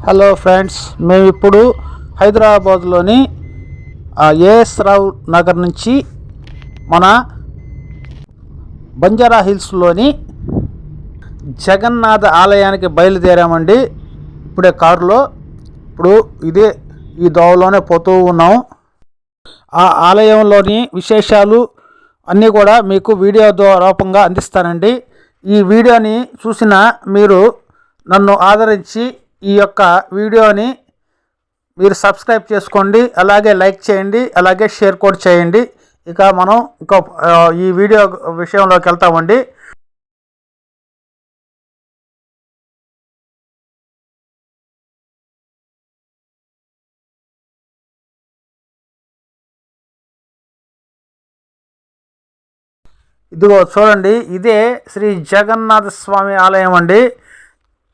Hello friends మేము ఇప్పుడు హైదరాబాద్లోని ఆ, ఏఎస్ రావు నగర్ నుంచి మన బంజారా హిల్స్లోని జగన్నాథ ఆలయానికి బయలుదేరామండి. ఇప్పుడే కారులో. ఇప్పుడు ఇదే ఈ దోవలోనే పోతూ ఉన్నాం. ఆ ఆలయంలోని విశేషాలు అన్నీ కూడా మీకు వీడియో రూపంగా అందిస్తానండి. ఈ వీడియోని చూసిన మీరు నన్ను ఆదరించి ఈ యొక్క వీడియోని మీరు సబ్స్క్రైబ్ చేసుకోండి అలాగే లైక్ చేయండి అలాగే షేర్ కూడా చేయండి. ఇక మనం ఇంకో ఈ వీడియో విషయంలోకి వెళ్తామండి. ఇదిగో చూడండి ఇదే శ్రీ జగన్నాథ స్వామి ఆలయం అండి.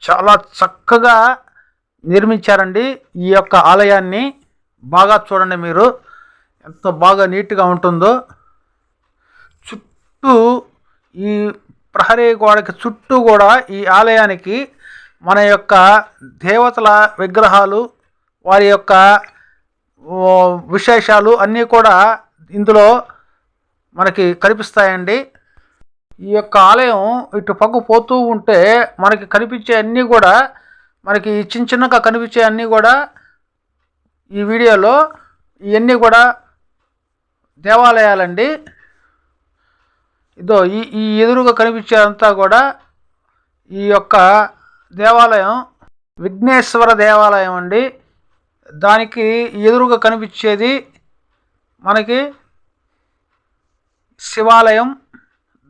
చాలా చక్కగా నిర్మించారండి. ఈ యొక్క ఆలయాన్ని బాగా చూడండి మీరు. ఎంత బాగా నీట్గా ఉంటుందో. చుట్టూ ఈ ప్రహరీ గోడకి చుట్టూ కూడా ఈ ఆలయానికి మన యొక్క దేవతల విగ్రహాలు వారి యొక్క విశేషాలు అన్నీ కూడా ఇందులో మనకి కనిపిస్తాయండి. ఈ యొక్క ఆలయం ఇటు పక్క పోతూ ఉంటే మనకి కనిపించే అన్నీ కూడా మనకి చిన్న చిన్నగా కనిపించే అన్నీ కూడా ఈ వీడియోలో ఇవన్నీ కూడా దేవాలయాలండి. ఇదో ఈ ఈ ఎదురుగా కనిపించేదంతా కూడా ఈ యొక్క దేవాలయం విఘ్నేశ్వర దేవాలయం అండి. దానికి ఎదురుగా కనిపించేది మనకి శివాలయం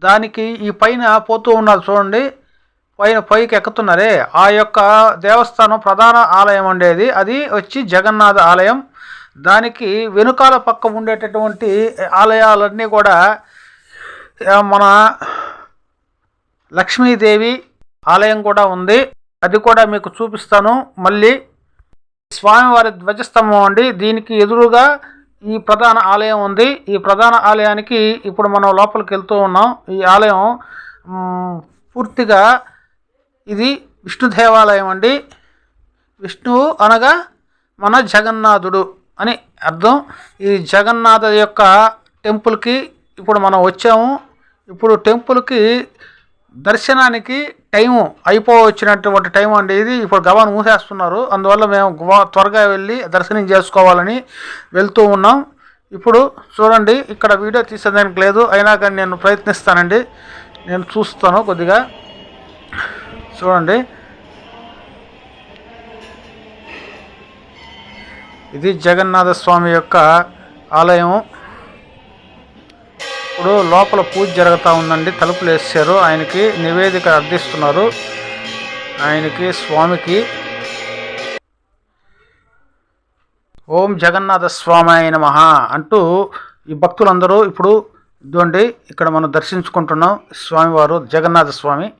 దానికి ఈ పైన పోతూ ఉన్నారు చూడండి. పైన పైకి ఎక్కుతున్నారే. ఆ యొక్క దేవస్థానం ప్రధాన ఆలయం ఉండేది అది వచ్చి జగన్నాథ ఆలయం. దానికి వెనుకాల పక్క ఉండేటటువంటి ఆలయాలన్నీ కూడా మన లక్ష్మీదేవి ఆలయం కూడా ఉంది. అది కూడా మీకు చూపిస్తాను. మళ్ళీ స్వామివారి ధ్వజస్తంభం అండి. దీనికి ఎదురుగా ఈ ప్రధాన ఆలయం ఉంది. ఈ ప్రధాన ఆలయానికి ఇప్పుడు మనం లోపలికి వెళ్తూ ఉన్నాం. ఈ ఆలయం పూర్తిగా ఇది విష్ణు దేవాలయం అండి. విష్ణువు అనగా మన జగన్నాథుడు అని అర్థం. ఈ జగన్నాథ యొక్క టెంపుల్కి ఇప్పుడు మనం వచ్చాము. ఇప్పుడు టెంపుల్కి దర్శనానికి టైము అయిపో వచ్చినటువంటి టైం అండి. ఇది ఇప్పుడు గవాన్ మూసేస్తున్నారు. అందువల్ల మేము త్వరగా వెళ్ళి దర్శనం చేసుకోవాలని వెళ్తూ ఉన్నాం. ఇప్పుడు చూడండి ఇక్కడ వీడియో తీసేదానికి లేదు. అయినా కానీ నేను ప్రయత్నిస్తానండి. నేను చూస్తాను కొద్దిగా. చూడండి. ఇది జగన్నాథ స్వామి యొక్క ఆలయం. ఇప్పుడు లోపల పూజ జరుగుతూ ఉందండి. తలుపులు వేసారు ఆయనకి నివేదిక అర్థిస్తున్నారు. ఆయనకి స్వామికి. ఓం జగన్నాథ స్వామి అయిన మహా అంటూ ఈ భక్తులందరూ ఇప్పుడు ఇదిగోండి ఇక్కడ మనం దర్శించుకుంటున్నాం. స్వామివారు జగన్నాథ స్వామి.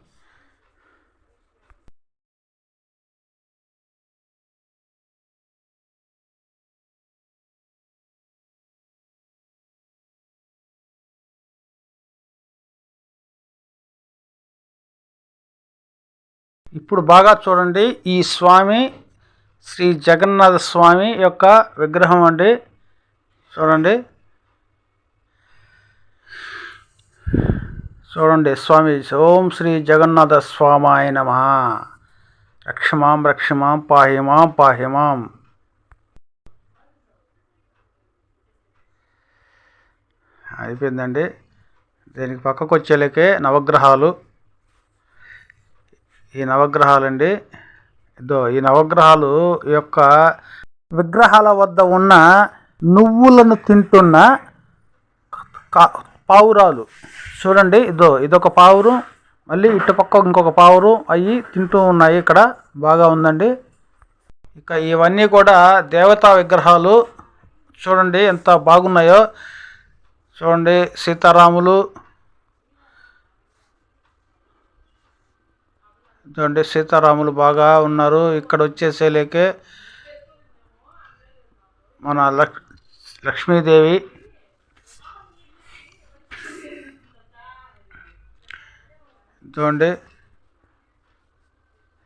ఇప్పుడు బాగా చూడండి ఈ స్వామి శ్రీ జగన్నాథ స్వామి యొక్క విగ్రహం అండి. చూడండి. చూడండి స్వామి ఓం శ్రీ జగన్నాథ స్వామాయ నమ. రక్షమాం రక్షమాం పాహిమాం పాహిమాం. అయిపోయిందండి. దీనికి పక్కకు వచ్చేలకే నవగ్రహాలు. ఈ నవగ్రహాలండి. ఇదో ఈ నవగ్రహాలు యొక్క విగ్రహాల వద్ద ఉన్న నువ్వులను తింటున్న కా- పావురాలు. చూడండి ఇదో ఇదొక పావురం. మళ్ళీ ఇటుపక్క ఇంకొక పావురం అవి తింటూ ఉన్నాయి ఇక్కడ. బాగా ఉందండి. ఇక ఇవన్నీ కూడా దేవతా విగ్రహాలు. చూడండి ఎంత బాగున్నాయో. చూడండి సీతారాములు చూడండి సీతారాములు బాగా ఉన్నారు. ఇక్కడ వచ్చేసేలేకే మన లక్ లక్ష్మీదేవి. చూడండి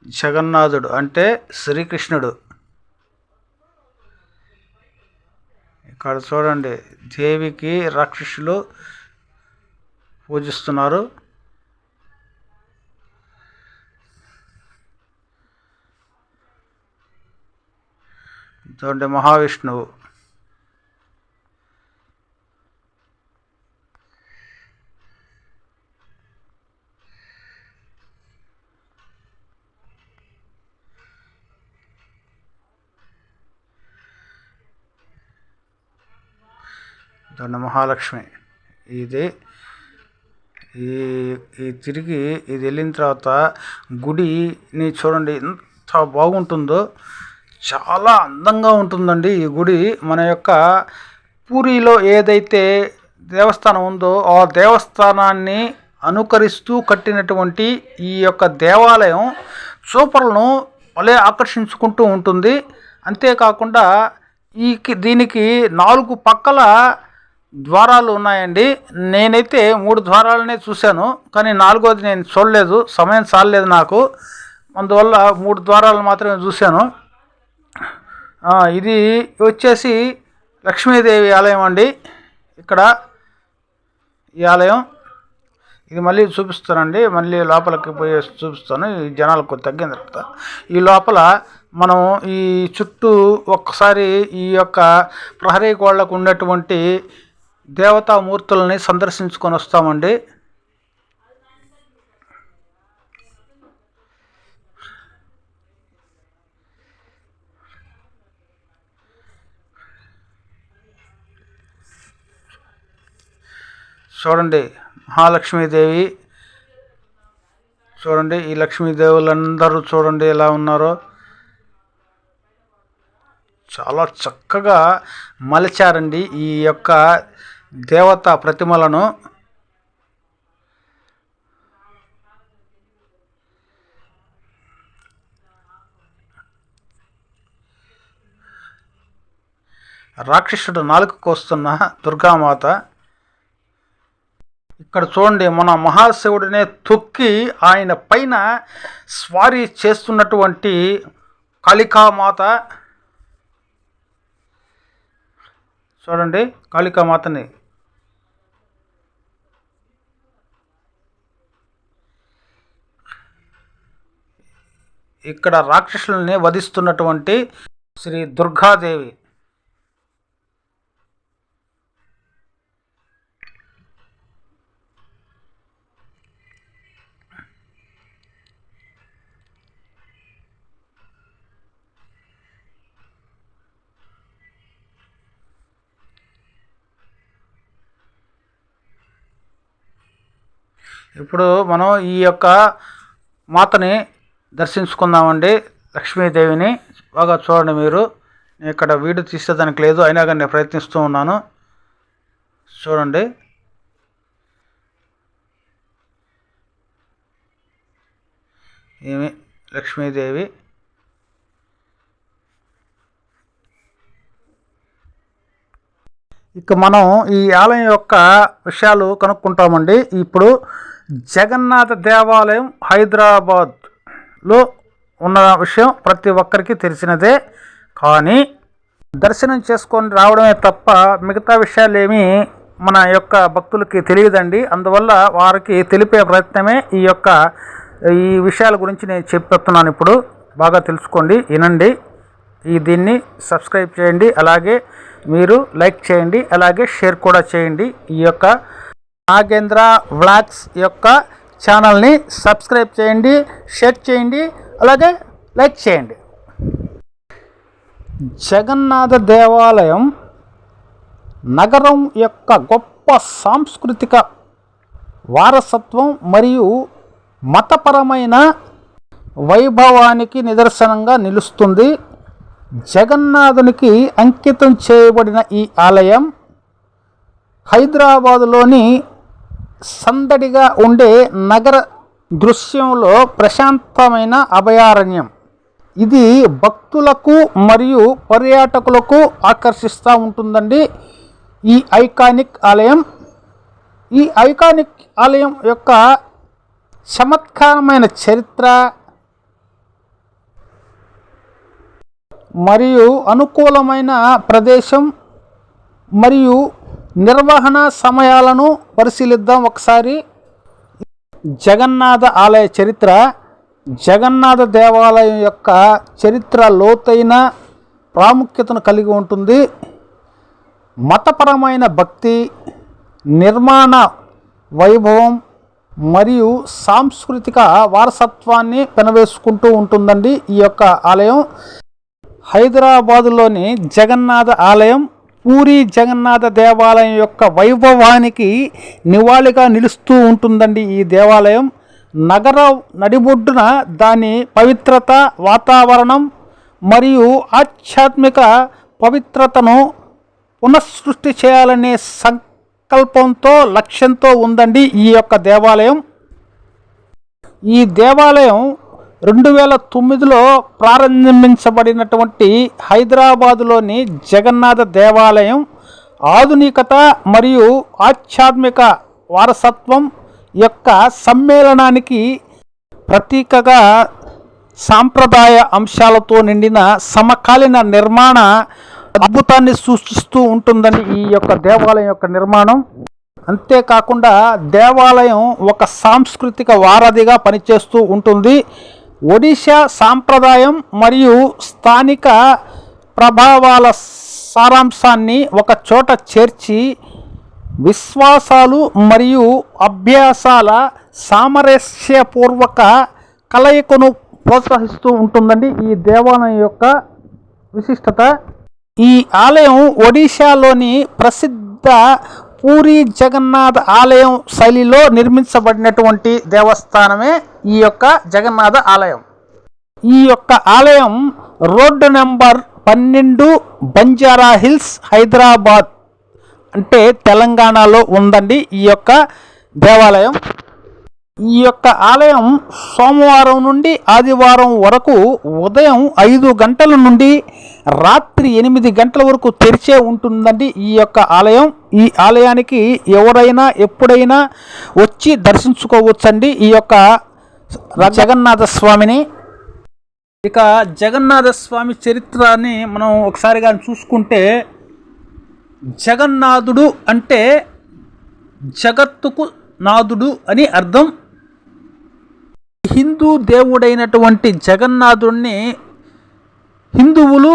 జగన్నాథుడు అంటే శ్రీకృష్ణుడు. ఇక్కడ చూడండి. దేవికి రాక్షసులు పూజిస్తున్నారు. చూడండి మహావిష్ణువు. దొండ మహాలక్ష్మి. ఇది ఈ ఈ తిరిగి ఇది వెళ్ళిన తర్వాత గుడిని చూడండి ఎంత బాగుంటుందో. చాలా అందంగా ఉంటుందండి ఈ గుడి. మన యొక్క పూరిలో ఏదైతే దేవస్థానం ఉందో ఆ దేవస్థానాన్ని అనుకరిస్తూ కట్టినటువంటి ఈ యొక్క దేవాలయం చూపర్లను భలే ఆకర్షించుకుంటూ ఉంటుంది. అంతేకాకుండా ఈ దీనికి నాలుగు పక్కల ద్వారాలు ఉన్నాయండి. నేనైతే మూడు ద్వారాలనే చూశాను కానీ నాలుగోది నేను చూడలేదు సమయం చాలలేదు నాకు. అందువల్ల మూడు ద్వారాలు మాత్రమే చూశాను. ఇది వచ్చేసి లక్ష్మీదేవి ఆలయం అండి. ఇక్కడ ఈ ఆలయం. ఇది మళ్ళీ చూపిస్తానండి. మళ్ళీ లోపలికి పోయి చూపిస్తాను. ఈ జనాలకు తగ్గిన తర్వాత ఈ లోపల మనం ఈ చుట్టూ ఒక్కసారి ఈ యొక్క ప్రహరీ గోళ్ళకు ఉన్నటువంటి దేవతామూర్తులని సందర్శించుకొని వస్తామండి. చూడండి మహాలక్ష్మీదేవి. చూడండి ఈ లక్ష్మీదేవులందరూ చూడండి ఎలా ఉన్నారో. చాలా చక్కగా మలిచారండి ఈ యొక్క దేవత ప్రతిమలను. రాక్షసుడు నాలుగు వస్తున్న దుర్గామాత. ఇక్కడ చూడండి మన మహాశివుడినే తొక్కి ఆయన పైన స్వారీ చేస్తున్నటువంటి కాళికామాత. చూడండి కాళికామాతని. ఇక్కడ రాక్షసుల్ని వధిస్తున్నటువంటి శ్రీ దుర్గాదేవి. ఇప్పుడు మనం ఈ యొక్క మాతని దర్శించుకుందామండి. లక్ష్మీదేవిని బాగా చూడండి మీరు. ఇక్కడ వీడియో తీసేదానికి లేదు అయినా కానీ నేను ప్రయత్నిస్తూ ఉన్నాను. చూడండి. ఏమి? లక్ష్మీదేవి. ఇక మనం ఈ ఆలయం యొక్క విషయాలు కనుక్కుంటామండి. ఇప్పుడు జగన్నాథ దేవాలయం హైదరాబాద్లో ఉన్న విషయం ప్రతి ఒక్కరికి తెలిసినదే. కానీ దర్శనం చేసుకొని రావడమే తప్ప మిగతా విషయాలేమీ మన యొక్క భక్తులకి తెలియదండి. అందువల్ల వారికి తెలిపే ప్రయత్నమే ఈ యొక్క ఈ విషయాల గురించి నేను చెప్తున్నాను ఇప్పుడు. బాగా తెలుసుకోండి వినండి. ఈ దీన్ని సబ్స్క్రైబ్ చేయండి. అలాగే మీరు లైక్ చేయండి అలాగే షేర్ కూడా చేయండి. ఈ యొక్క నాగేంద్ర వ్లాగ్స్ యొక్క ఛానల్ని సబ్స్క్రైబ్ చేయండి షేర్ చేయండి అలాగే లైక్ చేయండి. జగన్నాథ దేవాలయం నగరం యొక్క గొప్ప సాంస్కృతిక వారసత్వం మరియు మతపరమైన వైభవానికి నిదర్శనంగా నిలుస్తుంది. జగన్నాథునికి అంకితం చేయబడిన ఈ ఆలయం హైదరాబాదులోని సందడిగా ఉండే నగర దృశ్యంలో ప్రశాంతమైన అభయారణ్యం. ఇది భక్తులకు మరియు పర్యాటకులకు ఆకర్షిస్తూ ఉంటుందండి. ఈ ఐకానిక్ ఆలయం ఈ ఐకానిక్ ఆలయం యొక్క చమత్కారమైన చరిత్ర మరియు అనుకూలమైన ప్రదేశం మరియు నిర్వహణ సమయాలను పరిశీలిద్దాం ఒకసారి. జగన్నాథ ఆలయ చరిత్ర. జగన్నాథ దేవాలయం యొక్క చరిత్ర లోతైన ప్రాముఖ్యతను కలిగి ఉంటుంది. మతపరమైన భక్తి నిర్మాణ వైభవం మరియు సాంస్కృతిక వారసత్వాన్ని పెనవేసుకుంటూ ఉంటుందండి ఈ యొక్క ఆలయం. హైదరాబాదులోని జగన్నాథ ఆలయం పూరి జగన్నాథ దేవాలయం యొక్క వైభవానికి నివాళిగా నిలుస్తూ ఉంటుందండి ఈ దేవాలయం. నగర నడిబొడ్డున దాని పవిత్రత వాతావరణం మరియు ఆధ్యాత్మిక పవిత్రతను పునఃసృష్టి చేయాలనే సంకల్పంతో లక్ష్యంతో ఉందండి ఈ యొక్క దేవాలయం. ఈ దేవాలయం రెండు వేల తొమ్మిదిలో ప్రారంభించబడినటువంటి హైదరాబాదులోని జగన్నాథ దేవాలయం ఆధునికత మరియు ఆధ్యాత్మిక వారసత్వం యొక్క సమ్మేళనానికి ప్రతీకగా సాంప్రదాయ అంశాలతో నిండిన సమకాలీన నిర్మాణ అద్భుతాన్ని సూచిస్తూ ఉంటుందని ఈ యొక్క దేవాలయం యొక్క నిర్మాణం. అంతేకాకుండా దేవాలయం ఒక సాంస్కృతిక వారధిగా పనిచేస్తూ ఉంటుంది. ఒడిశా సాంప్రదాయం మరియు స్థానిక ప్రభావాల సారాంశాన్ని ఒక చోట చేర్చి విశ్వాసాలు మరియు అభ్యాసాల సామరస్యపూర్వక కలయికను ప్రోత్సహిస్తూ ఉంటుందండి ఈ దేవాలయం యొక్క విశిష్టత. ఈ ఆలయం ఒడిశాలోని ప్రసిద్ధ పూరి జగన్నాథ ఆలయం శైలిలో నిర్మించబడినటువంటి దేవస్థానమే ఈ యొక్క జగన్నాథ ఆలయం. ఈ యొక్క ఆలయం రోడ్డు నెంబర్ పన్నెండు బంజారా హిల్స్ హైదరాబాద్ అంటే తెలంగాణలో ఉందండి ఈ యొక్క దేవాలయం. ఈ యొక్క ఆలయం సోమవారం నుండి ఆదివారం వరకు ఉదయం ఐదు గంటల నుండి రాత్రి ఎనిమిది గంటల వరకు తెరిచే ఉంటుందండి ఈ యొక్క ఆలయం. ఈ ఆలయానికి ఎవరైనా ఎప్పుడైనా వచ్చి దర్శించుకోవచ్చండి ఈ యొక్క జగన్నాథ స్వామిని. ఇక జగన్నాథ స్వామి చరిత్రని మనం ఒకసారి కానీ చూసుకుంటే జగన్నాథుడు అంటే జగత్తుకు నాథుడు అని అర్థం. హిందూ దేవుడైనటువంటి జగన్నాథుడిని హిందువులు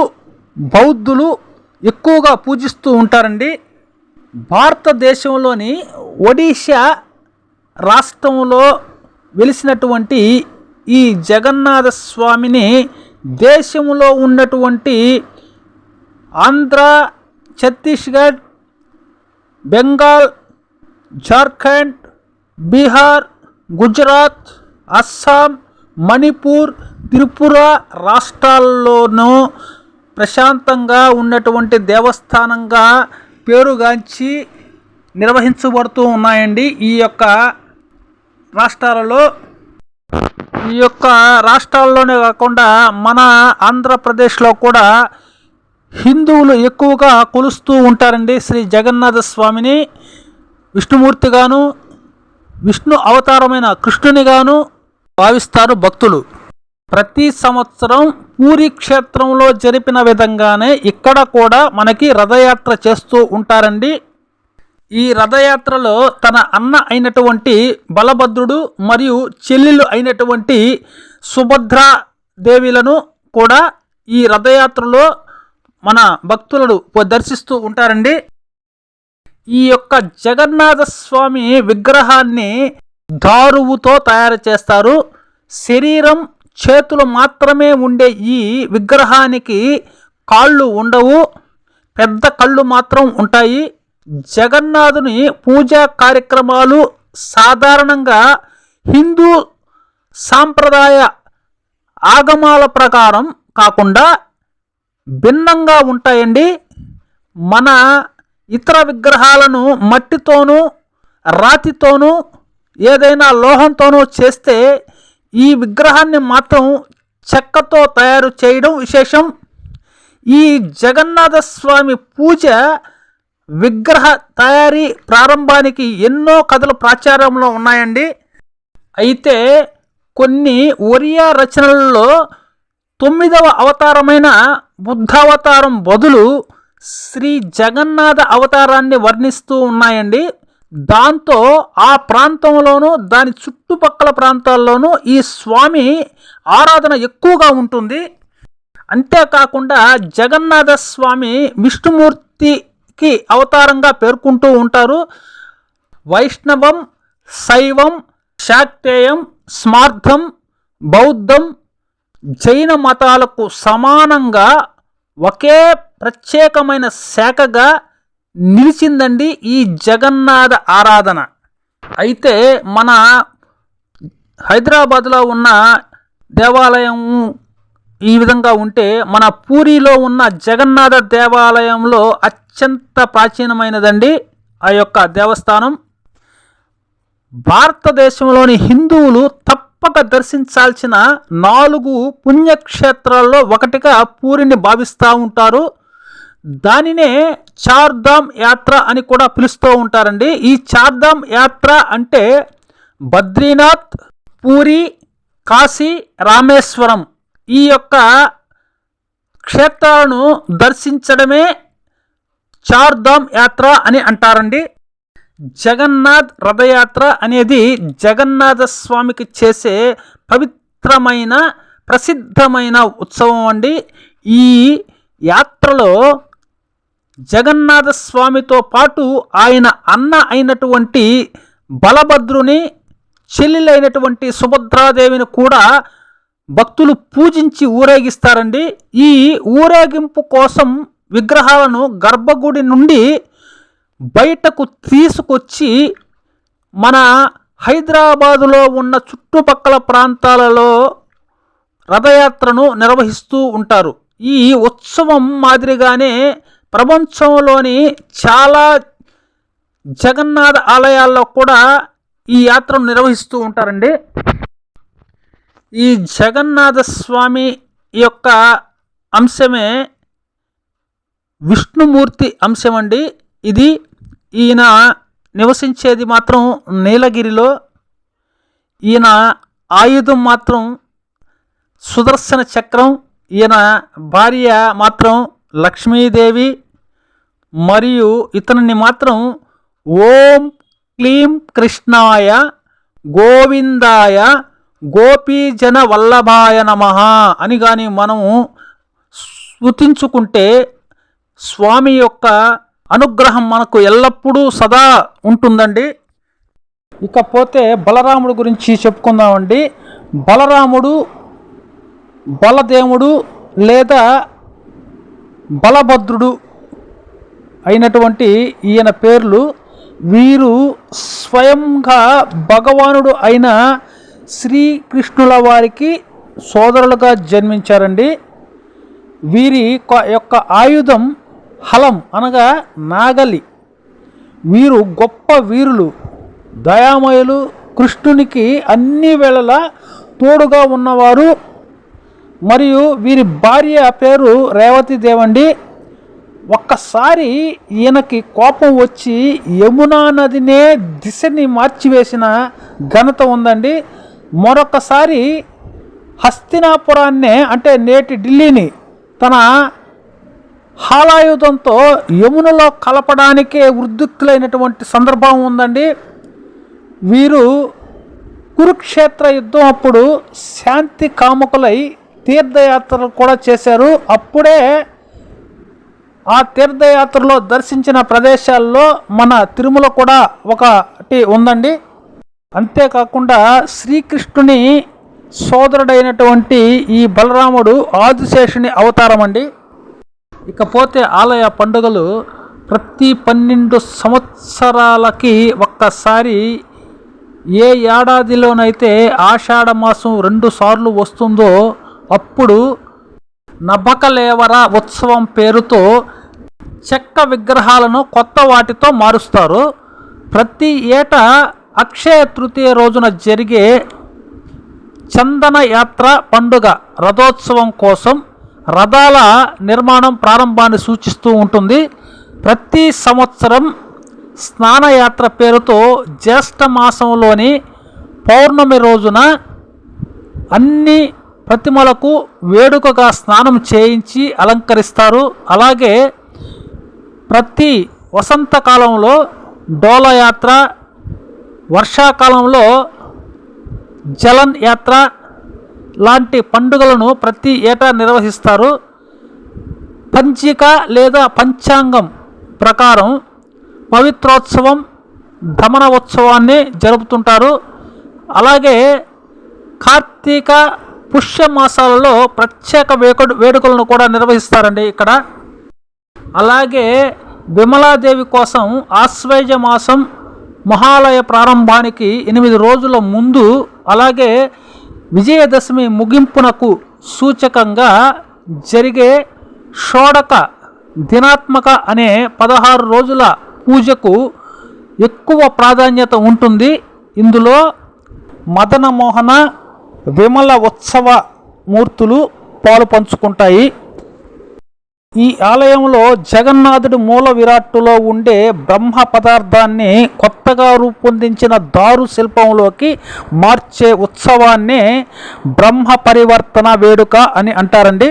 బౌద్ధులు ఎక్కువగా పూజిస్తూ ఉంటారండి. భారతదేశంలోని ఒడిషా రాష్ట్రంలో వెలిసినటువంటి ఈ జగన్నాథ స్వామిని దేశంలో ఉన్నటువంటి ఆంధ్ర ఛత్తీస్గఢ్ బెంగాల్ జార్ఖండ్ బీహార్ గుజరాత్ అస్సాం మణిపూర్ త్రిపుర రాష్ట్రాల్లోనూ ప్రశాంతంగా ఉన్నటువంటి దేవస్థానంగా పేరుగాంచి నిర్వహించబడుతూ ఉన్నాయండి ఈ యొక్క రాష్ట్రాలలో. ఈ యొక్క రాష్ట్రాల్లోనే కాకుండా మన ఆంధ్రప్రదేశ్లో కూడా హిందువులు ఎక్కువగా కొలుస్తూ ఉంటారండి శ్రీ జగన్నాథ స్వామిని. విష్ణుమూర్తిగాను విష్ణు అవతారమైన కృష్ణునిగాను భావిస్తారు భక్తులు. ప్రతి సంవత్సరం పూరి క్షేత్రంలో జరిపిన విధంగానే ఇక్కడ కూడా మనకి రథయాత్ర చేస్తూ ఉంటారండి. ఈ రథయాత్రలో తన అన్న అయినటువంటి బలభద్రుడు మరియు చెల్లెలు అయినటువంటి సుభద్రా దేవిలను కూడా ఈ రథయాత్రలో మన భక్తులను దర్శిస్తూ ఉంటారండి. ఈ యొక్క జగన్నాథ స్వామి విగ్రహాన్ని దారువుతో తయారు చేస్తారు. శరీరం చేతులు మాత్రమే ఉండే ఈ విగ్రహానికి కాళ్ళు ఉండవు. పెద్ద కళ్ళు మాత్రం ఉంటాయి. జగన్నాథుని పూజా కార్యక్రమాలు సాధారణంగా హిందూ సాంప్రదాయ ఆగమాల ప్రకారం కాకుండా భిన్నంగా ఉంటాయండి. మన ఇతర విగ్రహాలను మట్టితోనూ రాతితోనూ ఏదైనా లోహంతోనూ చేస్తే ఈ విగ్రహాన్ని మాత్రం చెక్కతో తయారు చేయడం విశేషం. ఈ జగన్నాథ స్వామి పూజ విగ్రహ తయారీ ప్రారంభానికి ఎన్నో కథలు ప్రాచారంలో ఉన్నాయండి. అయితే కొన్ని ఒరియా రచనలలో తొమ్మిదవ అవతారమైన బుద్ధావతారం బదులు శ్రీ జగన్నాథ అవతారాన్ని వర్ణిస్తూ ఉన్నాయండి. దాంతో ఆ ప్రాంతంలోనూ దాని చుట్టుపక్కల ప్రాంతాల్లోనూ ఈ స్వామి ఆరాధన ఎక్కువగా ఉంటుంది. అంతేకాకుండా జగన్నాథ స్వామి విష్ణుమూర్తికి అవతారంగా పేర్కొంటూ ఉంటారు. వైష్ణవం శైవం శాక్తేయం స్మార్థం బౌద్ధం జైన మతాలకు సమానంగా ఒకే ప్రత్యేకమైన శాఖగా నిలిచిందండి ఈ జగన్నాథ ఆరాధన. అయితే మన హైదరాబాద్లో ఉన్న దేవాలయం ఈ విధంగా ఉంటే మన పూరిలో ఉన్న జగన్నాథ దేవాలయంలో అత్యంత ప్రాచీనమైనదండి ఆ యొక్క దేవస్థానం. భారతదేశంలోని హిందువులు తప్పక దర్శించాల్సిన నాలుగు పుణ్యక్షేత్రాల్లో ఒకటిగా పూరిని భావిస్తూ ఉంటారు. దానినే చార్ధామ్ యాత్ర అని కూడా పిలుస్తూ ఉంటారండి. ఈ చార్ధామ్ యాత్ర అంటే బద్రీనాథ్ పూరి కాశీ రామేశ్వరం ఈ యొక్క క్షేత్రాలను దర్శించడమే చార్ధామ్ యాత్ర అని అంటారండి. జగన్నాథ్ రథయాత్ర అనేది జగన్నాథ స్వామికి చేసే పవిత్రమైన ప్రసిద్ధమైన ఉత్సవం అండి. ఈ యాత్రలో జగన్నాథ స్వామితో పాటు ఆయన అన్న అయినటువంటి బలభద్రుని చెల్లెలైనటువంటి సుభద్రాదేవిని కూడా భక్తులు పూజించి ఊరేగిస్తారండి. ఈ ఊరేగింపు కోసం విగ్రహాలను గర్భగుడి నుండి బయటకు తీసుకొచ్చి మన హైదరాబాదులో ఉన్న చుట్టుపక్కల ప్రాంతాలలో రథయాత్రను నిర్వహిస్తూ ఉంటారు. ఈ ఉత్సవం మాదిరిగానే ప్రపంచంలోని చాలా జగన్నాథ ఆలయాల్లో కూడా ఈ యాత్రను నిర్వహిస్తూ ఉంటారండి. ఈ జగన్నాథ స్వామి యొక్క అంశమే విష్ణుమూర్తి అంశం అండి ఇది ఈయన నివసించేది మాత్రం నీలగిరిలో. ఈయన ఆయుధం మాత్రం సుదర్శన చక్రం. ఈయన భార్య మాత్రం లక్ష్మీదేవి. మరియు ఇతనిని మాత్రం ఓం క్లీం కృష్ణాయ గోవిందాయ గోపీజన వల్లభాయ నమ అని కానీ మనము స్థుతించుకుంటే స్వామి యొక్క అనుగ్రహం మనకు ఎల్లప్పుడూ సదా ఉంటుందండి. ఇకపోతే బలరాముడు గురించి చెప్పుకుందామండి. బలరాముడు బలదేవుడు లేదా బలభద్రుడు అయినటువంటి ఈయన పేర్లు వీరు స్వయంగా భగవానుడు అయిన శ్రీకృష్ణుల వారికి సోదరులుగా జన్మించారండి. వీరి యొక్క ఆయుధం హలం అనగా నాగలి. వీరు గొప్ప వీరులు దయామయులు కృష్ణునికి అన్ని వేళలా తోడుగా ఉన్నవారు. మరియు వీరి భార్య పేరు రేవతి దేవండి ఒక్కసారి ఈయనకి కోపం వచ్చి యమునా నదినే దిశని మార్చివేసిన ఘనత ఉందండి. మరొకసారి హస్తినాపురాన్నే అంటే నేటి ఢిల్లీని తన హాలాయుధంతో యమునలో కలపడానికే ఉద్యుక్తులైనటువంటి సందర్భం ఉందండి. వీరు కురుక్షేత్ర యుద్ధం అప్పుడు శాంతి కాముకులై తీర్థయాత్రలు కూడా చేశారు. అప్పుడే ఆ తీర్థయాత్రలో దర్శించిన ప్రదేశాల్లో మన తిరుమల కూడా ఒకటి ఉందండి. అంతేకాకుండా శ్రీకృష్ణుని సోదరుడైనటువంటి ఈ బలరాముడు ఆదిశేషుని అవతారం అండి ఇకపోతే ఆలయ పండుగలు ప్రతి పన్నెండు సంవత్సరాలకి ఒక్కసారి ఏ ఏడాదిలోనైతే ఆషాఢ మాసం రెండు సార్లు వస్తుందో అప్పుడు నభకలేవర ఉత్సవం పేరుతో చెక్క విగ్రహాలను కొత్త వాటితో మారుస్తారు. ప్రతి ఏటా అక్షయ తృతీయ రోజున జరిగే చందన యాత్ర పండుగ రథోత్సవం కోసం రథాల నిర్మాణం ప్రారంభాన్ని సూచిస్తూ ఉంటుంది. ప్రతి సంవత్సరం స్నానయాత్ర పేరుతో జ్యేష్ఠ మాసంలోని పౌర్ణమి రోజున అన్ని ప్రతిమలకు వేడుకగా స్నానం చేయించి అలంకరిస్తారు. అలాగే ప్రతి వసంతకాలంలో డోలయాత్ర వర్షాకాలంలో జలన్ యాత్ర లాంటి పండుగలను ప్రతి ఏటా నిర్వహిస్తారు. పంచిక లేదా పంచాంగం ప్రకారం పవిత్రోత్సవం దమన ఉత్సవాన్ని జరుపుతుంటారు. అలాగే కార్తీక పుష్య మాసాలలో ప్రత్యేక వేకు వేడుకలను కూడా నిర్వహిస్తారండి ఇక్కడ. అలాగే విమలాదేవి కోసం ఆశ్వైజ మాసం మహాలయ ప్రారంభానికి ఎనిమిది రోజుల ముందు అలాగే విజయదశమి ముగింపునకు సూచకంగా జరిగే షోడక దినాత్మక అనే పదహారు రోజుల పూజకు ఎక్కువ ప్రాధాన్యత ఉంటుంది. ఇందులో మదనమోహన విమల ఉత్సవ మూర్తులు పాలు పంచుకుంటాయి. ఈ ఆలయంలో జగన్నాథుడి మూల విరాట్టులో ఉండే బ్రహ్మ పదార్థాన్ని కొత్తగా రూపొందించిన దారు శిల్పంలోకి మార్చే ఉత్సవాన్నే బ్రహ్మ పరివర్తన వేడుక అని అంటారండి.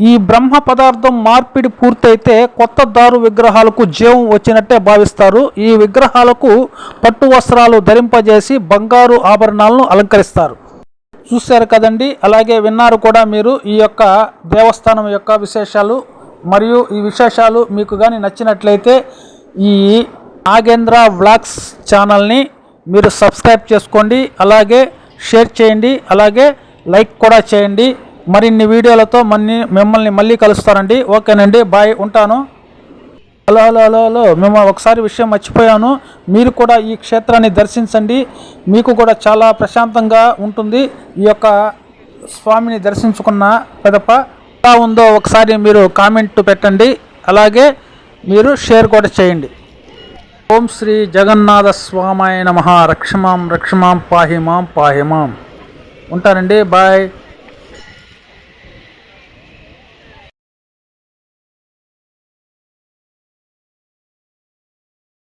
ఈ బ్రహ్మ పదార్థం మార్పిడి పూర్తయితే కొత్త దారు విగ్రహాలకు జీవం వచ్చినట్టే భావిస్తారు. ఈ విగ్రహాలకు పట్టు వస్త్రాలు ధరింపజేసి బంగారు ఆభరణాలను అలంకరిస్తారు. చూశారు కదండి. అలాగే విన్నారు కూడా మీరు ఈ యొక్క దేవస్థానం యొక్క విశేషాలు మరియు ఈ విశేషాలు మీకు కానీ నచ్చినట్లయితే ఈ నాగేంద్ర వ్లాగ్స్ ఛానల్ని మీరు సబ్స్క్రైబ్ చేసుకోండి. అలాగే షేర్ చేయండి. అలాగే లైక్ కూడా చేయండి. మరిన్ని వీడియోలతో మన్ని మిమ్మల్ని మళ్ళీ కలుస్తానండి. ఓకేనండి. బాయ్. ఉంటాను. Hello hello hello hello. మేము ఒకసారి విషయం మర్చిపోయాను. మీరు కూడా ఈ క్షేత్రాన్ని దర్శించండి. మీకు కూడా చాలా ప్రశాంతంగా ఉంటుంది. ఈ యొక్క స్వామిని దర్శించుకున్న పెదప ఎలా ఉందో ఒకసారి మీరు కామెంట్ పెట్టండి. అలాగే మీరు షేర్ కూడా చేయండి. ఓం శ్రీ జగన్నాథ స్వామాయ నమ. రక్షమాం రక్షమాం పాహిమాం పాహిమాం ఉంటానండి బాయ్.